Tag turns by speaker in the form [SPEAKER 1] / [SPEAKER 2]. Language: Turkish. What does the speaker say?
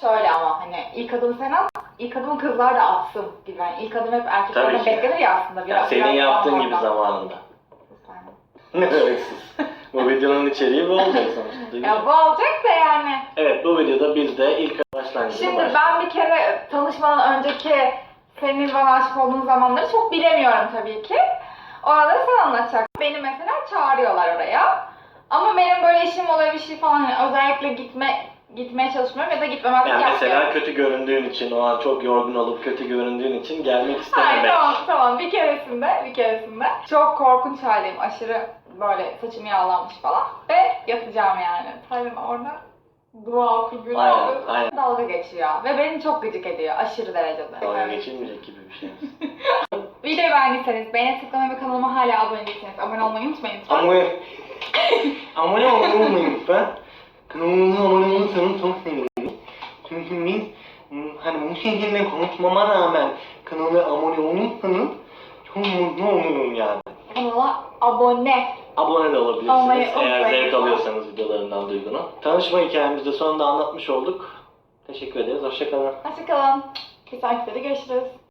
[SPEAKER 1] Şöyle ama hani ilk adımı sen at, ilk adımı kızlar da atsın gibi. Yani ilk adım hep
[SPEAKER 2] Tabii
[SPEAKER 1] erkeklerden
[SPEAKER 2] ki.
[SPEAKER 1] beklenir ya aslında. Biraz,
[SPEAKER 2] senin
[SPEAKER 1] biraz
[SPEAKER 2] yaptığın gibi
[SPEAKER 1] oradan.
[SPEAKER 2] zamanında.
[SPEAKER 1] Yani.
[SPEAKER 2] Gereksiz. bu videonun içeriği bu olacak sonuçta.
[SPEAKER 1] Ya bu olacak da yani.
[SPEAKER 2] Evet bu videoda biz de ilk başlangıcına
[SPEAKER 1] Şimdi ben bir kere tanışmadan önceki senin bana aşık olduğun zamanları çok bilemiyorum tabii ki. Oraları sen anlatacaksın. Beni mesela çağırıyorlar oraya. Ama benim böyle işim oluyor bir şey falan hani özellikle gitme gitmeye çalışmıyorum ya da gitmemezlik
[SPEAKER 2] Yani
[SPEAKER 1] yapmıyorum.
[SPEAKER 2] mesela kötü göründüğün için, o an çok yorgun olup kötü göründüğün için gelmek
[SPEAKER 1] Hayır
[SPEAKER 2] istememek.
[SPEAKER 1] tamam tamam bir keresinde bir keresinde çok korkunç haldeyim aşırı böyle saçım yağlanmış falan ve yatacağım yani. Tabii orada dua oku gün
[SPEAKER 2] Aynen, aynen.
[SPEAKER 1] Dalga geçiyor ve beni çok gıcık ediyor aşırı derecede.
[SPEAKER 2] Dalga
[SPEAKER 1] Evet.
[SPEAKER 2] geçilmeyecek gibi bir şey.
[SPEAKER 1] Videoyu beğendiyseniz beğeni tıklamayı ve kanalıma hala abone değilseniz abone olmayı unutmayın.
[SPEAKER 2] Abone, abone olmayı lütfen. Kanalımıza abone olursanız çok seviniriz. Çünkü biz hmm, hani bu şekilde konuşmama rağmen kanala abone olursanız çok mutlu olurum yani.
[SPEAKER 1] Kanala abone.
[SPEAKER 2] Abone de olabilirsiniz
[SPEAKER 1] Olmayı
[SPEAKER 2] eğer
[SPEAKER 1] unutmayın.
[SPEAKER 2] zevk alıyorsanız videolarından Duygu'nun. Tanışma hikayemizi de sonunda anlatmış olduk. Teşekkür ederiz. Hoşçakalın.
[SPEAKER 1] Hoşçakalın. Bir sonraki videoda görüşürüz.